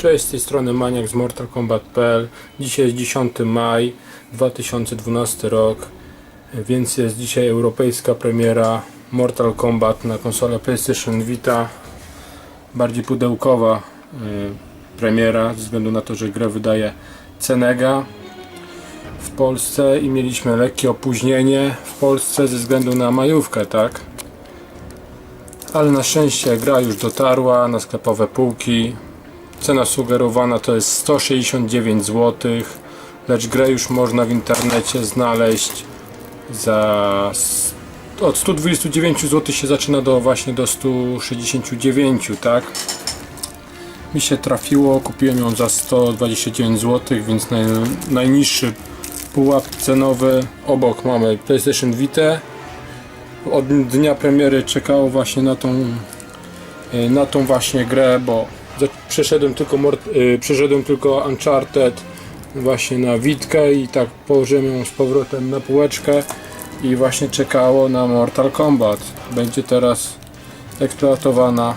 Cześć, z tej strony Maniak z Mortal Kombat.pl. Dzisiaj jest 10 maj 2012 rok, więc jest dzisiaj europejska premiera Mortal Kombat na konsolę PlayStation Vita. Bardziej pudełkowa y, premiera, ze względu na to, że grę wydaje Cenega w Polsce i mieliśmy lekkie opóźnienie w Polsce ze względu na majówkę, tak? Ale na szczęście gra już dotarła na sklepowe półki. Cena sugerowana to jest 169 zł, lecz grę już można w internecie znaleźć za od 129 zł się zaczyna do właśnie do 169, tak? Mi się trafiło, kupiłem ją za 129 zł, więc naj, najniższy pułap cenowy. Obok mamy PlayStation Vita. Od dnia premiery czekało właśnie na tą na tą właśnie grę, bo przeszedłem tylko, Mort- y, przeszedłem tylko Uncharted właśnie na Witkę i tak położyłem ją z powrotem na półeczkę i właśnie czekało na Mortal Kombat. Będzie teraz eksploatowana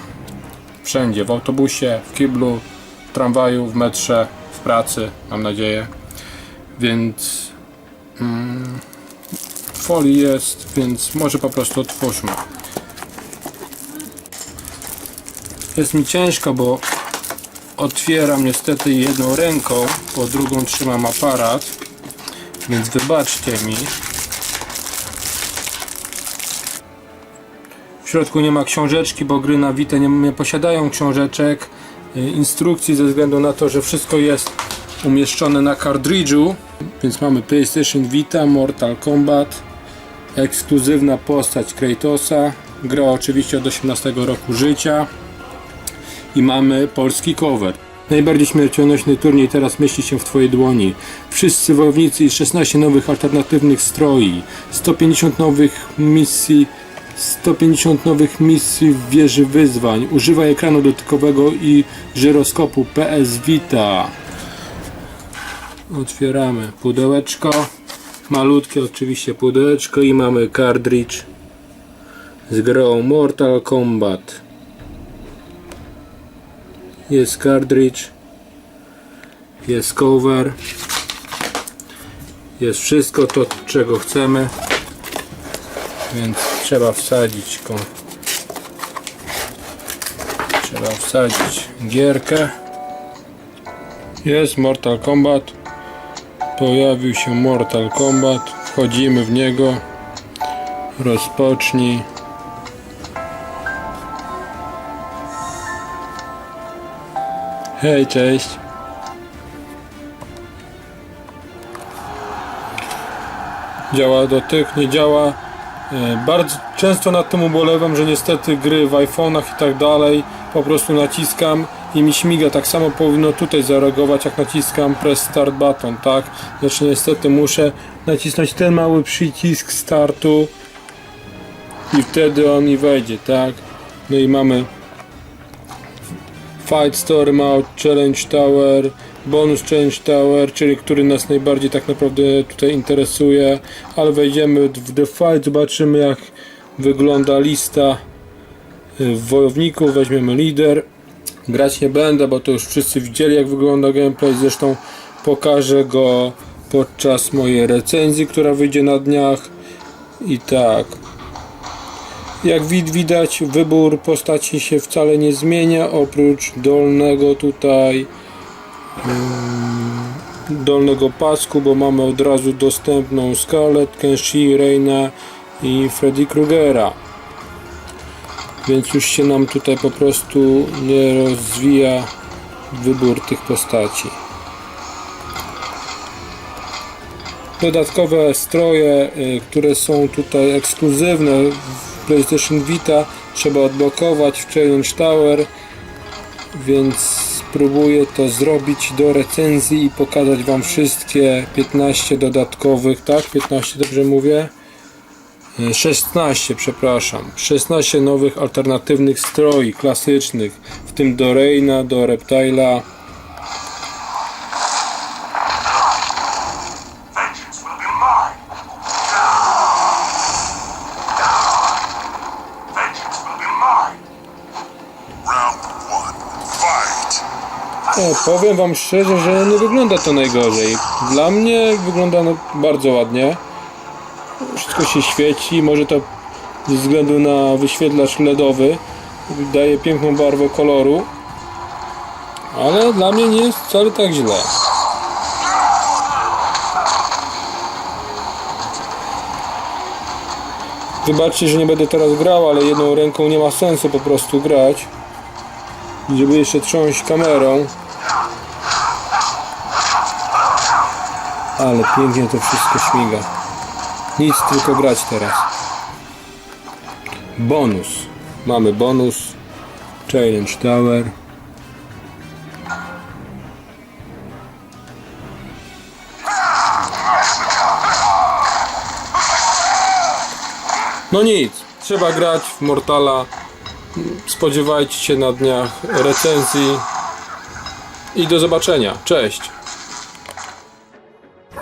wszędzie, w autobusie, w kiblu, w tramwaju, w metrze, w pracy, mam nadzieję. Więc mm, folii jest, więc może po prostu otwórzmy. Jest mi ciężko, bo otwieram niestety jedną ręką, bo drugą trzymam aparat, więc wybaczcie mi. W środku nie ma książeczki, bo gry na Vita nie, nie posiadają książeczek, y, instrukcji ze względu na to, że wszystko jest umieszczone na kartridżu. Więc mamy PlayStation Vita, Mortal Kombat, ekskluzywna postać Kratosa, gra oczywiście od 18 roku życia i mamy polski cover. Najbardziej śmiercionośny turniej teraz mieści się w Twojej dłoni. Wszyscy wojownicy i 16 nowych alternatywnych stroi, 150 nowych misji 150 nowych misji w wieży wyzwań. Używaj ekranu dotykowego i żyroskopu PS Vita. Otwieramy pudełeczko. Malutkie oczywiście pudełeczko i mamy cartridge z grą Mortal Kombat. Jest cartridge. Jest cover. Jest wszystko to, czego chcemy. Więc trzeba wsadzić. Trzeba wsadzić gierkę. Jest Mortal Kombat. Pojawił się Mortal Kombat. Wchodzimy w niego. Rozpocznij. Hej, cześć. Działa dotyk, nie działa. E, Bardzo często nad tym ubolewam, że niestety gry w iPhone'ach i tak dalej po prostu naciskam i mi śmiga. Tak samo powinno tutaj zareagować, jak naciskam press start button, tak? Znaczy niestety muszę nacisnąć ten mały przycisk startu i wtedy on mi wejdzie, tak? No i mamy Fight Story Mode, Challenge Tower, Bonus Challenge Tower, czyli który nas najbardziej tak naprawdę tutaj interesuje, ale wejdziemy w The Fight, zobaczymy jak wygląda lista y, wojowników, weźmiemy lider. Grać nie będę, bo to już wszyscy widzieli jak wygląda gameplay, zresztą pokażę go podczas mojej recenzji, która wyjdzie na dniach. I tak, jak wid- widać, wybór postaci się wcale nie zmienia, oprócz dolnego tutaj ym, dolnego pasku, bo mamy od razu dostępną Scarlett, Kenshi, Reina i Freddy Krugera. Więc już się nam tutaj po prostu nie rozwija wybór tych postaci. Dodatkowe stroje, y, które są tutaj ekskluzywne PlayStation Vita trzeba odblokować w Challenge Tower, więc spróbuję to zrobić do recenzji i pokazać Wam wszystkie 15 dodatkowych, tak? 15 dobrze mówię? Y, 16, przepraszam. 16 nowych alternatywnych stroi klasycznych, w tym do Reina, do Reptila. E, powiem wam szczerze, że nie wygląda to najgorzej. Dla mnie wygląda no bardzo ładnie. Wszystko się świeci, może to ze względu na wyświetlacz LEDowy daje piękną barwę koloru. Ale dla mnie nie jest wcale tak źle. Wybaczcie, że nie będę teraz grał, ale jedną ręką nie ma sensu po prostu grać. Żeby jeszcze trząść kamerą. Ale pięknie to wszystko śmiga. Nic, tylko grać teraz. Bonus. Mamy bonus. Challenge Tower. No nic, trzeba grać w Mortala. Spodziewajcie się na dniach recenzji. I do zobaczenia. Cześć.